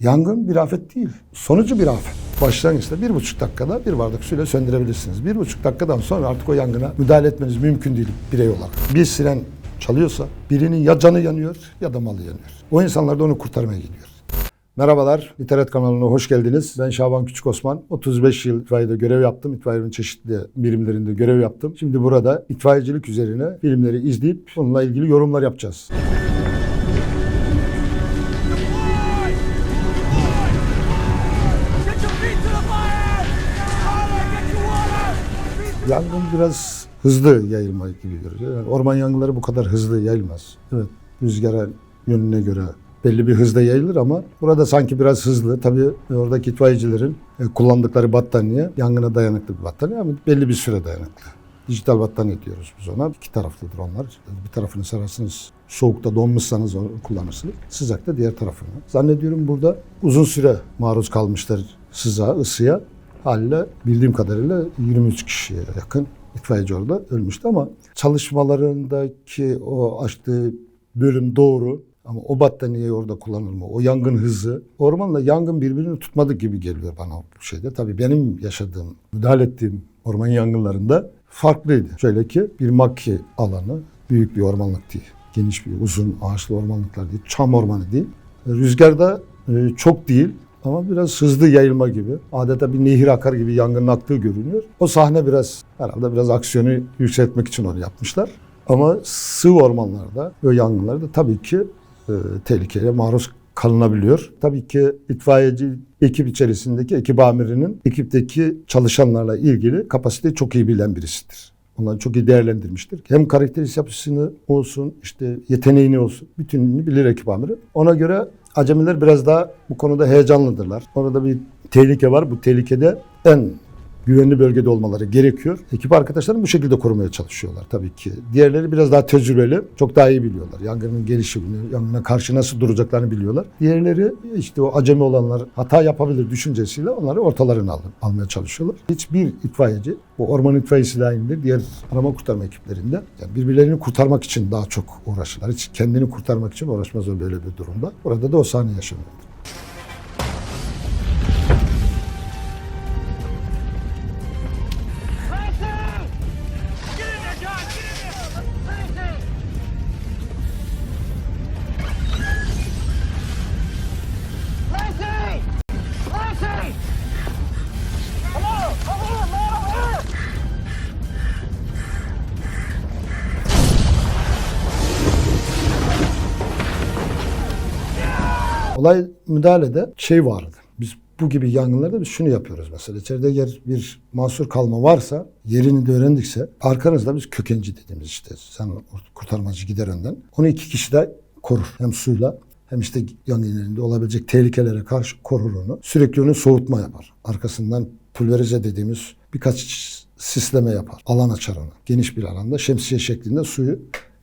Yangın bir afet değil. Sonucu bir afet. Başlangıçta bir buçuk dakikada bir bardak suyla söndürebilirsiniz. Bir buçuk dakikadan sonra artık o yangına müdahale etmeniz mümkün değil birey olarak. Bir siren çalıyorsa birinin ya canı yanıyor ya da malı yanıyor. O insanlar da onu kurtarmaya gidiyor. Merhabalar, İnternet kanalına hoş geldiniz. Ben Şaban Küçük Osman. 35 yıl itfaiyede görev yaptım. İtfaiyenin çeşitli birimlerinde görev yaptım. Şimdi burada itfaiyecilik üzerine filmleri izleyip bununla ilgili yorumlar yapacağız. Yangın biraz hızlı yayılma gibi görünüyor. Yani orman yangınları bu kadar hızlı yayılmaz. Evet, rüzgara yönüne göre belli bir hızda yayılır ama burada sanki biraz hızlı. Tabii oradaki itfaiyecilerin e, kullandıkları battaniye yangına dayanıklı bir battaniye ama belli bir süre dayanıklı. Dijital battaniye diyoruz biz ona. İki taraflıdır onlar. Bir tarafını sararsınız, soğukta donmuşsanız onu kullanırsınız. Sıcakta diğer tarafını. Zannediyorum burada uzun süre maruz kalmışlar sızağa, ısıya. Haliyle bildiğim kadarıyla 23 kişiye yakın itfaiyeci orada ölmüştü ama çalışmalarındaki o açtığı bölüm doğru ama o battaniye orada kullanılır mı? O yangın hızı. Ormanla yangın birbirini tutmadı gibi geliyor bana bu şeyde. Tabii benim yaşadığım, müdahale ettiğim orman yangınlarında farklıydı. Şöyle ki bir maki alanı, büyük bir ormanlık değil. Geniş bir uzun ağaçlı ormanlıklar değil. Çam ormanı değil. Rüzgarda e, çok değil ama biraz hızlı yayılma gibi. Adeta bir nehir akar gibi yangının aktığı görünüyor. O sahne biraz herhalde biraz aksiyonu yükseltmek için onu yapmışlar. Ama sığ ormanlarda o yangınlarda tabii ki e, tehlikeye maruz kalınabiliyor. Tabii ki itfaiyeci ekip içerisindeki ekip amirinin ekipteki çalışanlarla ilgili kapasiteyi çok iyi bilen birisidir. Onları çok iyi değerlendirmiştir. Hem karakteristik yapısını olsun, işte yeteneğini olsun, bütününü bilir ekip amiri. Ona göre acemiler biraz daha bu konuda heyecanlıdırlar. Orada bir tehlike var. Bu tehlikede en güvenli bölgede olmaları gerekiyor. Ekip arkadaşlarım bu şekilde korumaya çalışıyorlar tabii ki. Diğerleri biraz daha tecrübeli, çok daha iyi biliyorlar. Yangının gelişimini, yangına karşı nasıl duracaklarını biliyorlar. Diğerleri işte o acemi olanlar hata yapabilir düşüncesiyle onları ortalarına al, almaya çalışıyorlar. Hiçbir itfaiyeci, bu orman itfaiyesi dahilinde diğer arama kurtarma ekiplerinde yani birbirlerini kurtarmak için daha çok uğraşırlar. Hiç kendini kurtarmak için uğraşmaz o böyle bir durumda. Orada da o sahne yaşanıyor. Müdahalede şey vardı. Biz bu gibi yangınlarda biz şunu yapıyoruz mesela. İçeride yer bir mahsur kalma varsa, yerini de öğrendikse arkanızda biz kökenci dediğimiz işte sen kurtarmacı gider önden. Onu iki kişi de korur. Hem suyla hem işte yangın yerinde olabilecek tehlikelere karşı korur onu. Sürekli onu soğutma yapar. Arkasından pulverize dediğimiz birkaç sisleme yapar. Alan açar ona. Geniş bir alanda şemsiye şeklinde suyu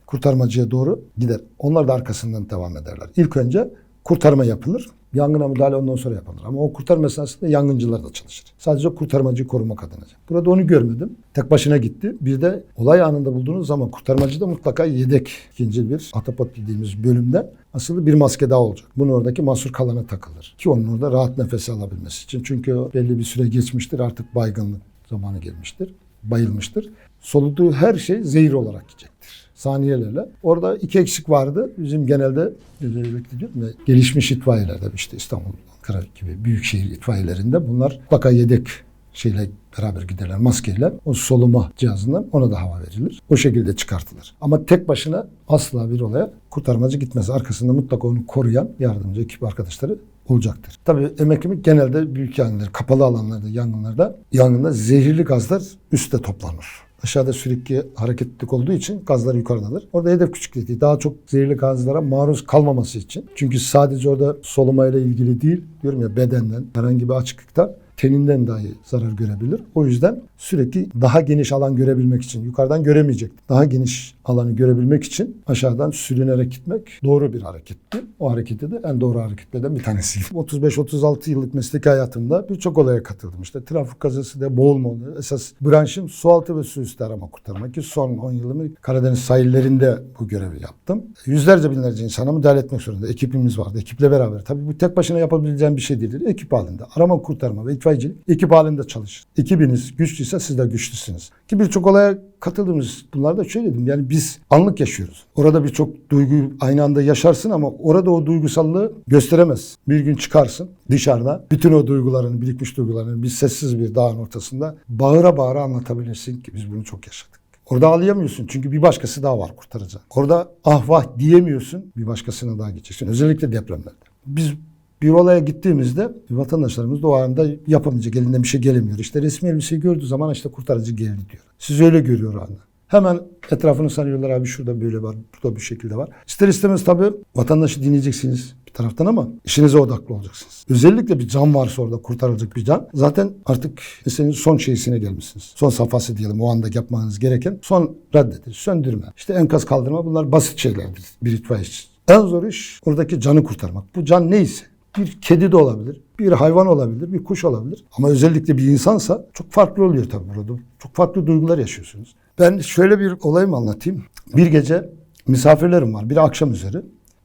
kurtarmacıya doğru gider. Onlar da arkasından devam ederler. İlk önce kurtarma yapılır. Yangına müdahale ondan sonra yapılır. Ama o kurtarma esnasında yangıncılar da çalışır. Sadece kurtarmacıyı korumak adına. Burada onu görmedim. Tek başına gitti. Bir de olay anında bulduğunuz zaman kurtarmacı da mutlaka yedek ikinci bir atapot dediğimiz bölümde asılı bir maske daha olacak. Bunu oradaki mahsur kalana takılır. Ki onun orada rahat nefes alabilmesi için. Çünkü belli bir süre geçmiştir. Artık baygınlık zamanı gelmiştir. Bayılmıştır. Soluduğu her şey zehir olarak gidecektir saniyelerle. Orada iki eksik vardı. Bizim genelde özellikle diyorum gelişmiş itfaiyelerde işte İstanbul, Ankara gibi büyük şehir itfaiyelerinde bunlar mutlaka yedek şeyle beraber giderler maskeyle. O soluma cihazından ona da hava verilir. O şekilde çıkartılır. Ama tek başına asla bir olaya kurtarmacı gitmez. Arkasında mutlaka onu koruyan yardımcı ekip arkadaşları olacaktır. Tabii emeklilik genelde büyük yangınlar, kapalı alanlarda, yangınlarda, yangında zehirli gazlar üstte toplanır. Aşağıda sürekli hareketlilik olduğu için gazlar yukarıdadır. Orada hedef küçüklüğü daha çok zehirli gazlara maruz kalmaması için. Çünkü sadece orada solumayla ilgili değil, diyorum ya bedenden, herhangi bir açıklıkta teninden dahi zarar görebilir. O yüzden sürekli daha geniş alan görebilmek için yukarıdan göremeyecek. Daha geniş alanı görebilmek için aşağıdan sürünerek gitmek doğru bir hareketti. O hareketi de en doğru hareketlerden bir tanesiydi. 35-36 yıllık mesleki hayatımda birçok olaya katıldım. İşte trafik kazası da boğulma oluyor. Esas branşım sualtı ve su üstü arama kurtarma ki son 10 yılımı Karadeniz sahillerinde bu görevi yaptım. Yüzlerce binlerce insana müdahale etmek zorunda. Ekibimiz vardı. Ekiple beraber. Tabii bu tek başına yapabileceğim bir şey değildir. Ekip halinde. Arama kurtarma ve itfaiyecilik ekip halinde çalışır. Ekibiniz güçlüyse siz de güçlüsünüz. Ki birçok olaya katıldığımız bunlarda şöyle dedim. Yani biz anlık yaşıyoruz. Orada birçok duyguyu aynı anda yaşarsın ama orada o duygusallığı gösteremez. Bir gün çıkarsın dışarıda bütün o duygularını, birikmiş duygularını bir sessiz bir dağın ortasında bağıra bağıra anlatabilirsin ki biz bunu çok yaşadık. Orada ağlayamıyorsun çünkü bir başkası daha var kurtaracak. Orada ah vah diyemiyorsun bir başkasına daha geçeceksin. Özellikle depremlerde. Biz bir olaya gittiğimizde vatandaşlarımız da o anda yapamayacak elinden bir şey gelemiyor. İşte resmi elbiseyi gördüğü zaman işte kurtarıcı geldi diyor. Siz öyle görüyor anda. Hemen etrafını sarıyorlar abi şurada böyle var, burada bir şekilde var. İster istemez tabii vatandaşı dinleyeceksiniz bir taraftan ama işinize odaklı olacaksınız. Özellikle bir can varsa orada kurtarılacak bir can. Zaten artık senin son şeysine gelmişsiniz. Son safhası diyelim o anda yapmanız gereken son reddediş, söndürme. İşte enkaz kaldırma bunlar basit şeylerdir bir itfaiye için. En zor iş oradaki canı kurtarmak. Bu can neyse bir kedi de olabilir, bir hayvan olabilir, bir kuş olabilir. Ama özellikle bir insansa çok farklı oluyor tabii burada. Çok farklı duygular yaşıyorsunuz. Ben şöyle bir olayımı anlatayım. Bir gece misafirlerim var. Bir akşam üzeri.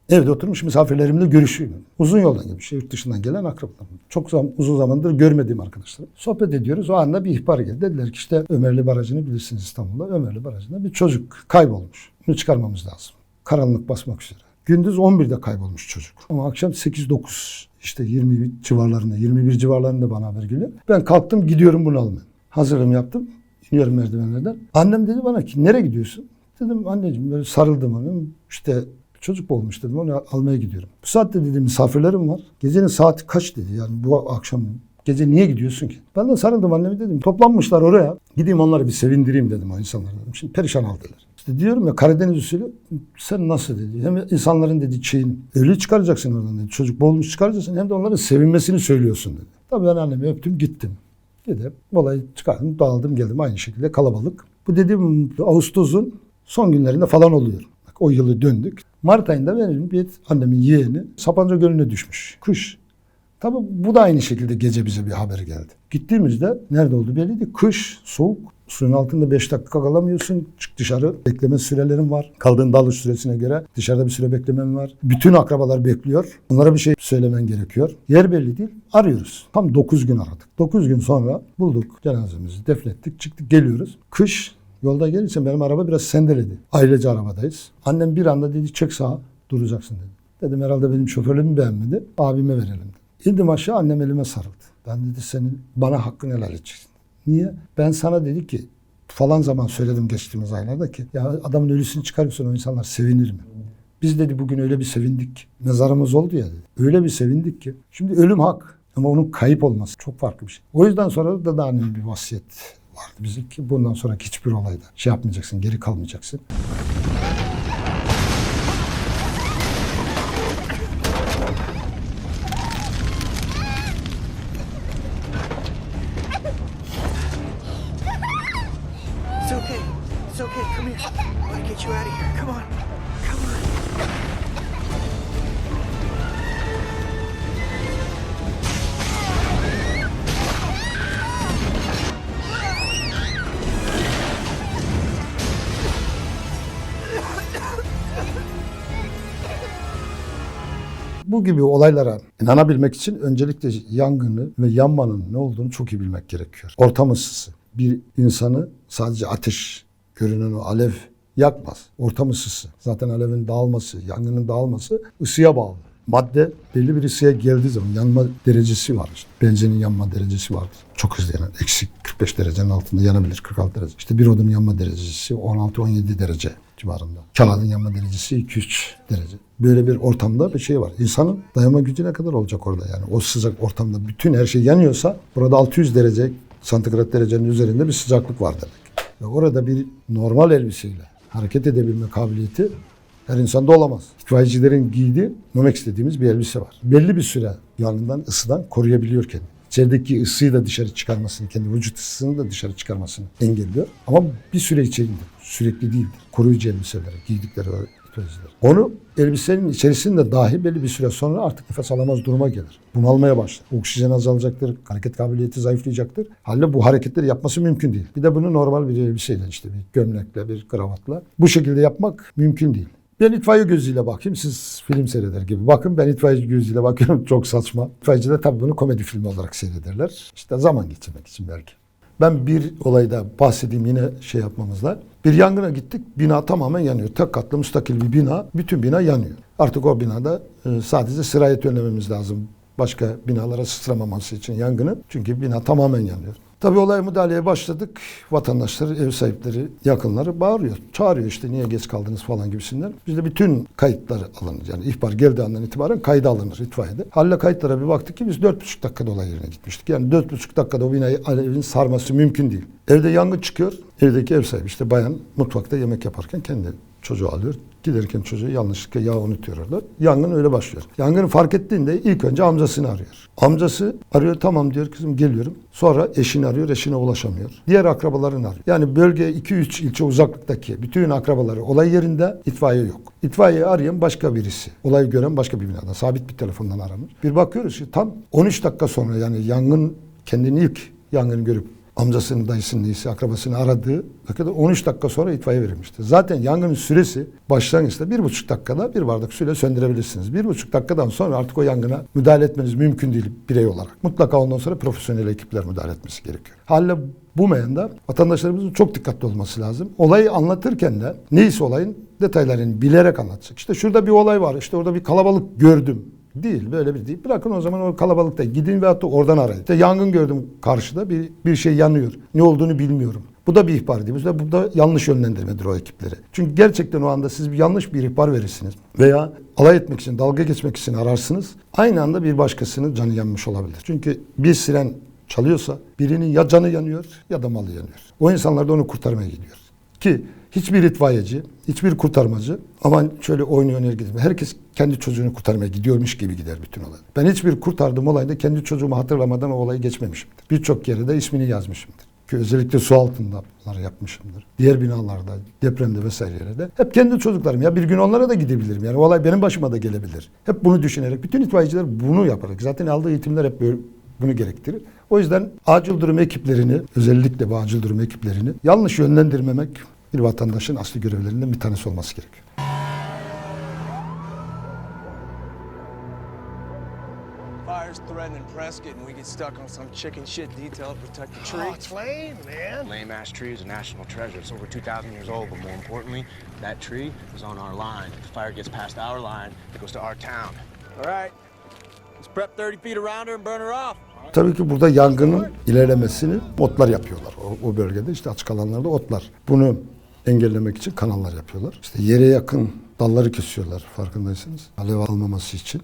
Evde oturmuş misafirlerimle görüşüyorum. Uzun yoldan gelmiş, yurt dışından gelen akrabalarım. Çok zam, uzun zamandır görmediğim arkadaşlarım. Sohbet ediyoruz. O anda bir ihbar geldi. Dediler ki işte Ömerli Barajı'nı bilirsiniz İstanbul'da. Ömerli Barajı'nda bir çocuk kaybolmuş. Bunu çıkarmamız lazım. Karanlık basmak üzere. Gündüz 11'de kaybolmuş çocuk. Ama akşam 8-9 işte 20 civarlarında 21 civarlarında bana haber geliyor. Ben kalktım gidiyorum bunu almaya. Hazırlığımı yaptım. İniyorum merdivenlerden. Annem dedi bana ki nereye gidiyorsun? Dedim anneciğim böyle sarıldım ona. İşte çocuk olmuş dedim onu almaya gidiyorum. Bu saatte dedi misafirlerim var. Gecenin saati kaç dedi yani bu akşam Gece niye gidiyorsun ki? Ben de sarıldım anneme dedim. Toplanmışlar oraya. Gideyim onları bir sevindireyim dedim o insanlara dedim. Şimdi perişan aldılar. İşte diyorum ya Karadeniz usulü sen nasıl dedi. Hem insanların dedi şeyin ölü çıkaracaksın oradan dedi. Çocuk boğulmuş çıkaracaksın hem de onların sevinmesini söylüyorsun dedi. Tabii ben annemi öptüm gittim. Gidip olayı çıkardım dağıldım geldim aynı şekilde kalabalık. Bu dediğim Ağustos'un son günlerinde falan oluyor. Bak, o yılı döndük. Mart ayında benim bir annemin yeğeni Sapanca Gölü'ne düşmüş. Kış. Tabii bu da aynı şekilde gece bize bir haber geldi. Gittiğimizde nerede oldu belliydi. Kış, soğuk. Suyun altında 5 dakika kalamıyorsun. Çık dışarı. Bekleme sürelerin var. Kaldığın dalış süresine göre dışarıda bir süre beklemen var. Bütün akrabalar bekliyor. Onlara bir şey söylemen gerekiyor. Yer belli değil. Arıyoruz. Tam 9 gün aradık. 9 gün sonra bulduk cenazemizi. Defnettik. Çıktık geliyoruz. Kış Yolda gelirken benim araba biraz sendeledi. Ailece arabadayız. Annem bir anda dedi çek sağa duracaksın dedi. Dedim herhalde benim şoförlüğümü beğenmedi. Abime verelim dedi. İndim aşağı annem elime sarıldı. Ben dedi senin bana hakkını helal edeceksin. Niye? Ben sana dedi ki falan zaman söyledim geçtiğimiz aylarda ki ya adamın ölüsünü çıkarıyorsun o insanlar sevinir mi? Biz dedi bugün öyle bir sevindik. Mezarımız oldu ya dedi. Öyle bir sevindik ki. Şimdi ölüm hak. Ama onun kayıp olması çok farklı bir şey. O yüzden sonra da, da annemin bir vasiyet vardı bizim ki bundan sonraki hiçbir olayda şey yapmayacaksın, geri kalmayacaksın. Bu gibi olaylara inanabilmek için öncelikle yangını ve yanmanın ne olduğunu çok iyi bilmek gerekiyor. Ortam ısısı. Bir insanı sadece ateş, görünen o alev yakmaz. Ortam ısısı. Zaten alevin dağılması, yangının dağılması ısıya bağlı. Madde belli bir ısıya geldiği zaman yanma derecesi var. İşte benzinin yanma derecesi vardır. Çok hızlı yanar. Eksi 45 derecenin altında yanabilir 46 derece. İşte bir odunun yanma derecesi 16-17 derece civarında. Kağıdın yanma derecesi 2-3 derece. Böyle bir ortamda bir şey var. İnsanın dayanma gücü ne kadar olacak orada yani? O sıcak ortamda bütün her şey yanıyorsa burada 600 derece santigrat derecenin üzerinde bir sıcaklık var demek. Ve orada bir normal elbiseyle hareket edebilme kabiliyeti her insanda olamaz. İtfaiyecilerin giydiği Nomex dediğimiz bir elbise var. Belli bir süre yanından ısıdan koruyabiliyor kendini. içerideki ısıyı da dışarı çıkarmasını, kendi vücut ısısını da dışarı çıkarmasını engelliyor. Ama bir süre içindir. Sürekli değildir. Koruyucu elbiseleri, giydikleri itfaiyeciler. Onu elbisenin içerisinde dahi belli bir süre sonra artık nefes alamaz duruma gelir. Bunalmaya başlar. Oksijen azalacaktır, hareket kabiliyeti zayıflayacaktır. Halde bu hareketleri yapması mümkün değil. Bir de bunu normal bir elbiseyle işte bir gömlekle, bir kravatla bu şekilde yapmak mümkün değil. Ben itfaiye gözüyle bakayım. Siz film seyreder gibi. Bakın ben itfaiye gözüyle bakıyorum. Çok saçma. İtfaiyeciler tabii bunu komedi filmi olarak seyrederler. İşte zaman geçirmek için belki. Ben bir olayda bahsedeyim yine şey yapmamızla. Bir yangına gittik. Bina tamamen yanıyor. Tek katlı müstakil bir bina. Bütün bina yanıyor. Artık o binada e, sadece sirayet önlememiz lazım. Başka binalara sıçramaması için yangının. Çünkü bina tamamen yanıyor. Tabii olaya müdahaleye başladık. Vatandaşları, ev sahipleri, yakınları bağırıyor. Çağırıyor işte niye geç kaldınız falan gibisinden. Biz de bütün kayıtları alınır. Yani ihbar geldiği andan itibaren kayda alınır itfaiyede. Halle kayıtlara bir baktık ki biz 4,5 dakikada olay yerine gitmiştik. Yani 4,5 dakikada o binayı alevin sarması mümkün değil. Evde yangın çıkıyor. Evdeki ev sahibi işte bayan mutfakta yemek yaparken kendi çocuğu alıyor. Giderken çocuğu yanlışlıkla yağ unutuyor orada. Yangın öyle başlıyor. Yangını fark ettiğinde ilk önce amcasını arıyor. Amcası arıyor tamam diyor kızım geliyorum. Sonra eşini arıyor eşine ulaşamıyor. Diğer akrabalarını arıyor. Yani bölge 2-3 ilçe uzaklıktaki bütün akrabaları olay yerinde itfaiye yok. İtfaiye arayan başka birisi. Olayı gören başka bir binada. Sabit bir telefondan aranır. Bir bakıyoruz ki tam 13 dakika sonra yani yangın kendini ilk yangını görüp amcasının, dayısının neyse akrabasını aradığı dakikada 13 dakika sonra itfaiye verilmişti. Zaten yangının süresi başlangıçta bir buçuk dakikada bir bardak suyla söndürebilirsiniz. Bir buçuk dakikadan sonra artık o yangına müdahale etmeniz mümkün değil birey olarak. Mutlaka ondan sonra profesyonel ekipler müdahale etmesi gerekiyor. Halle bu meyanda vatandaşlarımızın çok dikkatli olması lazım. Olayı anlatırken de neyse olayın detaylarını bilerek anlatacak. İşte şurada bir olay var, işte orada bir kalabalık gördüm. Değil böyle bir değil. Bırakın o zaman o kalabalıkta gidin ve hatta oradan arayın. İşte yangın gördüm karşıda bir, bir şey yanıyor. Ne olduğunu bilmiyorum. Bu da bir ihbar değil. Da, bu da yanlış yönlendirmedir o ekipleri. Çünkü gerçekten o anda siz bir yanlış bir ihbar verirsiniz. Veya alay etmek için, dalga geçmek için ararsınız. Aynı anda bir başkasının canı yanmış olabilir. Çünkü bir siren çalıyorsa birinin ya canı yanıyor ya da malı yanıyor. O insanlar da onu kurtarmaya gidiyor. Ki hiçbir itfaiyeci, hiçbir kurtarmacı aman şöyle oynuyor oynuyor gidiyor. Herkes kendi çocuğunu kurtarmaya gidiyormuş gibi gider bütün olay. Ben hiçbir kurtardığım olayda kendi çocuğumu hatırlamadan o olayı geçmemişimdir. Birçok yere de ismini yazmışımdır. Ki özellikle su altında bunları yapmışımdır. Diğer binalarda, depremde vesaire yerlerde. Hep kendi çocuklarım. Ya bir gün onlara da gidebilirim. Yani olay benim başıma da gelebilir. Hep bunu düşünerek. Bütün itfaiyeciler bunu yaparak. Zaten aldığı eğitimler hep böyle bunu gerektirir. O yüzden acil durum ekiplerini, özellikle bu acil durum ekiplerini yanlış yönlendirmemek bir vatandaşın asli görevlerinden bir tanesi olması gerekiyor. Fire's threatening Prescott, and we get stuck on some chicken shit detail to protect the tree. Oh, it's lame, man. Lame ass tree is a national treasure. It's over 2,000 years old, but more importantly, that tree is on our line. If the fire gets past our line, it goes to our town. All right. Let's prep 30 feet around her and burn her off. Tabii ki burada yangının ilerlemesini otlar yapıyorlar. O, o bölgede işte açık alanlarda otlar. Bunu engellemek için kanallar yapıyorlar. İşte yere yakın dalları kesiyorlar farkındaysanız. Alev almaması için.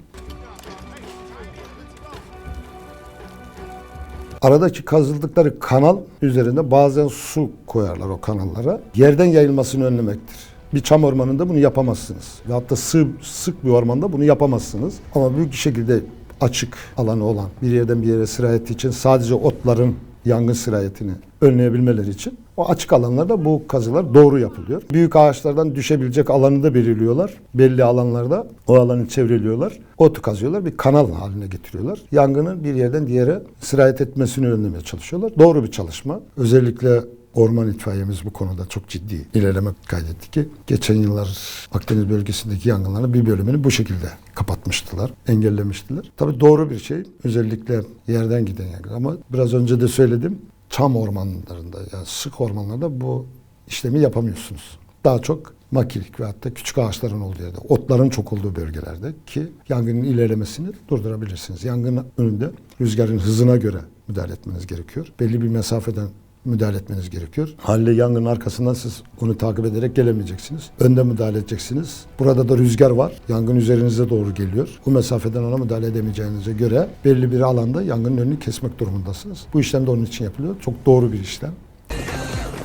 Aradaki kazıldıkları kanal üzerinde bazen su koyarlar o kanallara. Yerden yayılmasını önlemektir. Bir çam ormanında bunu yapamazsınız. Ve hatta sığ, sık bir ormanda bunu yapamazsınız. Ama büyük bir şekilde açık alanı olan bir yerden bir yere sirayeti için sadece otların yangın sirayetini önleyebilmeleri için o açık alanlarda bu kazılar doğru yapılıyor. Büyük ağaçlardan düşebilecek alanı da belirliyorlar. Belli alanlarda o alanı çevreliyorlar. Otu kazıyorlar. Bir kanal haline getiriyorlar. Yangının bir yerden diğere sirayet etmesini önlemeye çalışıyorlar. Doğru bir çalışma. Özellikle Orman itfaiyemiz bu konuda çok ciddi ilerleme kaydetti ki geçen yıllar Akdeniz bölgesindeki yangınların bir bölümünü bu şekilde kapatmıştılar, engellemiştiler. Tabii doğru bir şey. Özellikle yerden giden yangın. Ama biraz önce de söyledim. Çam ormanlarında yani sık ormanlarda bu işlemi yapamıyorsunuz. Daha çok makilik ve hatta küçük ağaçların olduğu yerde, otların çok olduğu bölgelerde ki yangının ilerlemesini durdurabilirsiniz. Yangının önünde rüzgarın hızına göre müdahale etmeniz gerekiyor. Belli bir mesafeden müdahale etmeniz gerekiyor. Haliyle yangının arkasından siz onu takip ederek gelemeyeceksiniz. Önde müdahale edeceksiniz. Burada da rüzgar var. Yangın üzerinize doğru geliyor. Bu mesafeden ona müdahale edemeyeceğinize göre belli bir alanda yangının önünü kesmek durumundasınız. Bu işlem de onun için yapılıyor. Çok doğru bir işlem.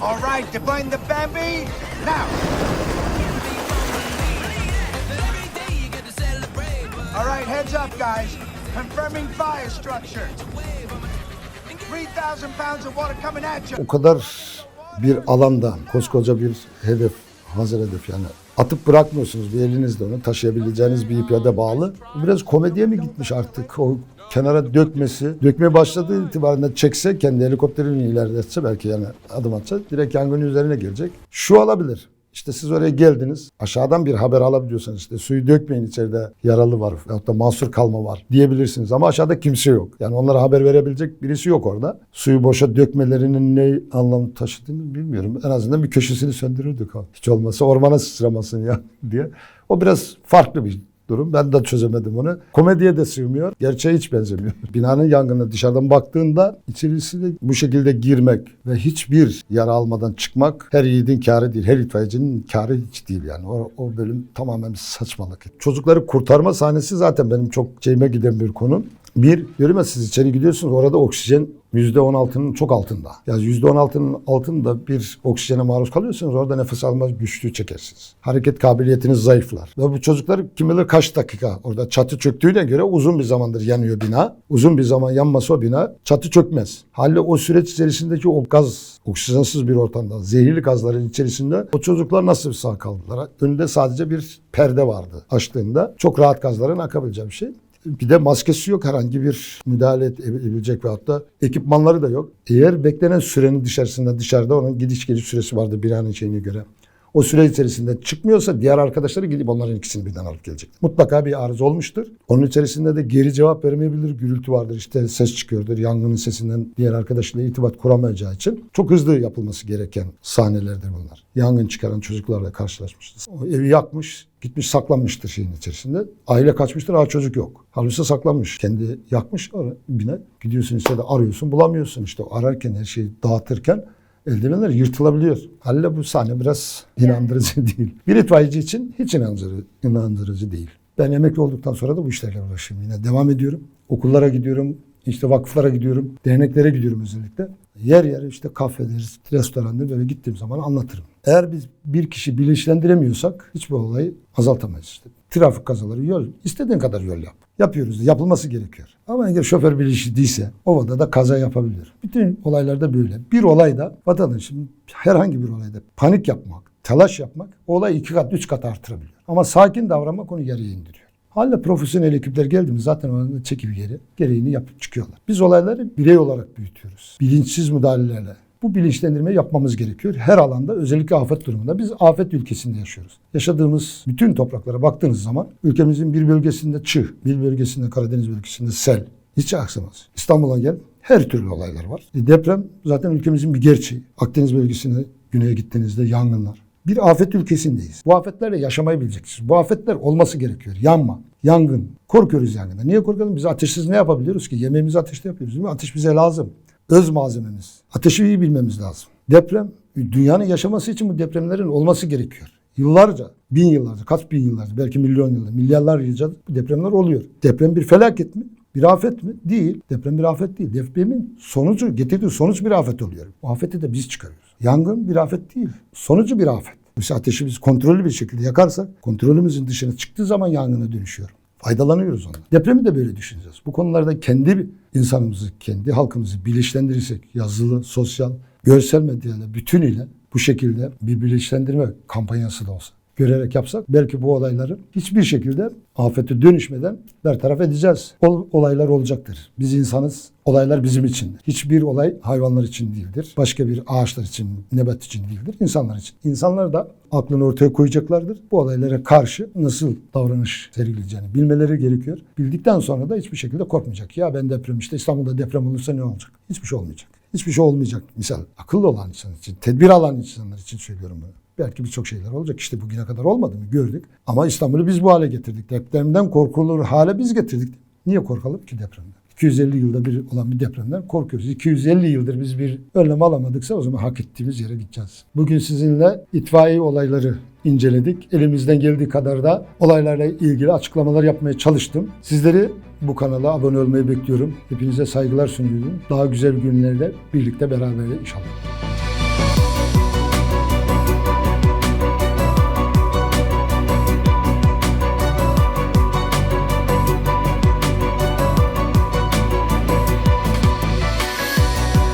All right, define the Bambi now. All right, heads up, guys. Confirming fire structure. O kadar bir alanda koskoca bir hedef, hazır hedef yani. Atıp bırakmıyorsunuz bir elinizde onu taşıyabileceğiniz bir ipe de bağlı. Biraz komediye mi gitmiş artık o kenara dökmesi. Dökmeye başladığı itibaren de çekse kendi helikopterini ilerletse belki yani adım atsa direkt yangının üzerine gelecek. Şu olabilir. İşte siz oraya geldiniz. Aşağıdan bir haber alabiliyorsanız işte suyu dökmeyin içeride yaralı var veyahut da mahsur kalma var diyebilirsiniz. Ama aşağıda kimse yok. Yani onlara haber verebilecek birisi yok orada. Suyu boşa dökmelerinin ne anlam taşıdığını bilmiyorum. En azından bir köşesini söndürürdük. ha. Hiç olmazsa ormana sıçramasın ya diye. O biraz farklı bir durum. Ben de çözemedim onu. Komediye de sığmıyor. Gerçeğe hiç benzemiyor. Binanın yangını dışarıdan baktığında içerisine bu şekilde girmek ve hiçbir yara almadan çıkmak her yiğidin kârı değil. Her itfaiyecinin kârı hiç değil yani. O, o bölüm tamamen saçmalık. Çocukları kurtarma sahnesi zaten benim çok şeyime giden bir konu. Bir, diyorum ya siz içeri gidiyorsunuz orada oksijen %16'nın çok altında. Yani %16'nın altında bir oksijene maruz kalıyorsunuz orada nefes alma güçlüğü çekersiniz. Hareket kabiliyetiniz zayıflar. Ve bu çocuklar kim bilir kaç dakika orada çatı çöktüğüne göre uzun bir zamandır yanıyor bina. Uzun bir zaman yanmasa o bina çatı çökmez. Halde o süreç içerisindeki o gaz, oksijensiz bir ortamda, zehirli gazların içerisinde o çocuklar nasıl sağ kaldılar? Önünde sadece bir perde vardı açtığında. Çok rahat gazların akabileceği bir şey. Bir de maskesi yok herhangi bir müdahale edebilecek ve hatta ekipmanları da yok. Eğer beklenen sürenin dışarısında dışarıda onun gidiş geliş süresi vardı binanın şeyine göre. O süre içerisinde çıkmıyor diğer arkadaşları gidip onların ikisini birden alıp gelecek. Mutlaka bir arıza olmuştur. Onun içerisinde de geri cevap vermeyebilir. Gürültü vardır işte ses çıkıyordur. Yangının sesinden diğer arkadaşıyla irtibat kuramayacağı için çok hızlı yapılması gereken sahnelerdir bunlar. Yangın çıkaran çocuklarla karşılaşmışız. O evi yakmış, gitmiş saklanmıştır şeyin içerisinde. Aile kaçmıştır, aa çocuk yok. Halbuki saklanmış. Kendi yakmış bine. Gidiyorsun içeride arıyorsun, bulamıyorsun. İşte ararken her şeyi dağıtırken eldivenler yırtılabiliyor. Halle bu sahne biraz inandırıcı değil. Bir itfaiyeci için hiç inandırıcı, inandırıcı değil. Ben emekli olduktan sonra da bu işlerle uğraşıyorum. Yine devam ediyorum. Okullara gidiyorum, işte vakıflara gidiyorum, derneklere gidiyorum özellikle. Yer yer işte kafedir, restorandır böyle gittiğim zaman anlatırım. Eğer biz bir kişi bilinçlendiremiyorsak hiçbir olayı azaltamayız işte. Trafik kazaları yol, istediğin kadar yol yap. Yapıyoruz, yapılması gerekiyor. Ama eğer şoför bilinçli değilse ovada da kaza yapabilir. Bütün olaylarda böyle. Bir olayda vatandaşın herhangi bir olayda panik yapmak, telaş yapmak olayı iki kat, üç kat artırabiliyor. Ama sakin davranmak onu yarıya indiriyor. Halle profesyonel ekipler geldi mi zaten onun çekil geri gereğini yapıp çıkıyorlar. Biz olayları birey olarak büyütüyoruz. Bilinçsiz müdahalelerle. Bu bilinçlendirmeyi yapmamız gerekiyor. Her alanda özellikle afet durumunda. Biz afet ülkesinde yaşıyoruz. Yaşadığımız bütün topraklara baktığınız zaman ülkemizin bir bölgesinde çığ, bir bölgesinde Karadeniz bölgesinde sel. Hiç aksamaz. İstanbul'a gel her türlü olaylar var. E, deprem zaten ülkemizin bir gerçeği. Akdeniz bölgesine güneye gittiğinizde yangınlar. Bir afet ülkesindeyiz. Bu afetlerle yaşamayı bileceksiniz. Bu afetler olması gerekiyor. Yanma, yangın. Korkuyoruz yangından. Niye korkalım? Biz ateşsiz ne yapabiliyoruz ki? Yemeğimizi ateşte yapıyoruz değil mi? Ateş bize lazım. Öz malzememiz. Ateşi iyi bilmemiz lazım. Deprem, dünyanın yaşaması için bu depremlerin olması gerekiyor. Yıllarca, bin yıllarca, kaç bin yıllarca, belki milyon yıllarca, milyarlar yıllarca bu depremler oluyor. Deprem bir felaket mi? Bir afet mi? Değil. Deprem bir afet değil. Depremin sonucu, getirdiği sonuç bir afet oluyor. Bu afeti de biz çıkarıyoruz. Yangın bir afet değil. Sonucu bir afet. Mesela ateşi biz kontrollü bir şekilde yakarsak, kontrolümüzün dışına çıktığı zaman yangına dönüşüyor. Faydalanıyoruz ondan. Depremi de böyle düşüneceğiz. Bu konularda kendi insanımızı, kendi halkımızı bilinçlendirirsek, yazılı, sosyal, görsel medyayla, bütünüyle bu şekilde bir bilinçlendirme kampanyası da olsa görerek yapsak belki bu olayları hiçbir şekilde afete dönüşmeden bertaraf edeceğiz. Ol, olaylar olacaktır. Biz insanız, olaylar bizim içindir. Hiçbir olay hayvanlar için değildir. Başka bir ağaçlar için, nebat için değildir. insanlar için. İnsanlar da aklını ortaya koyacaklardır. Bu olaylara karşı nasıl davranış sergileyeceğini bilmeleri gerekiyor. Bildikten sonra da hiçbir şekilde korkmayacak. Ya ben deprem işte İstanbul'da deprem olursa ne olacak? Hiçbir şey olmayacak. Hiçbir şey olmayacak. Misal akıllı olan insan için, tedbir alan insanlar için söylüyorum bunu. Belki birçok şeyler olacak. İşte bugüne kadar olmadı mı gördük. Ama İstanbul'u biz bu hale getirdik. Depremden korkulur hale biz getirdik. Niye korkalım ki depremden? 250 yılda bir olan bir depremden korkuyoruz. 250 yıldır biz bir önlem alamadıksa o zaman hak ettiğimiz yere gideceğiz. Bugün sizinle itfaiye olayları inceledik. Elimizden geldiği kadar da olaylarla ilgili açıklamalar yapmaya çalıştım. Sizleri bu kanala abone olmayı bekliyorum. Hepinize saygılar sunuyorum. Daha güzel günlerde birlikte beraber inşallah.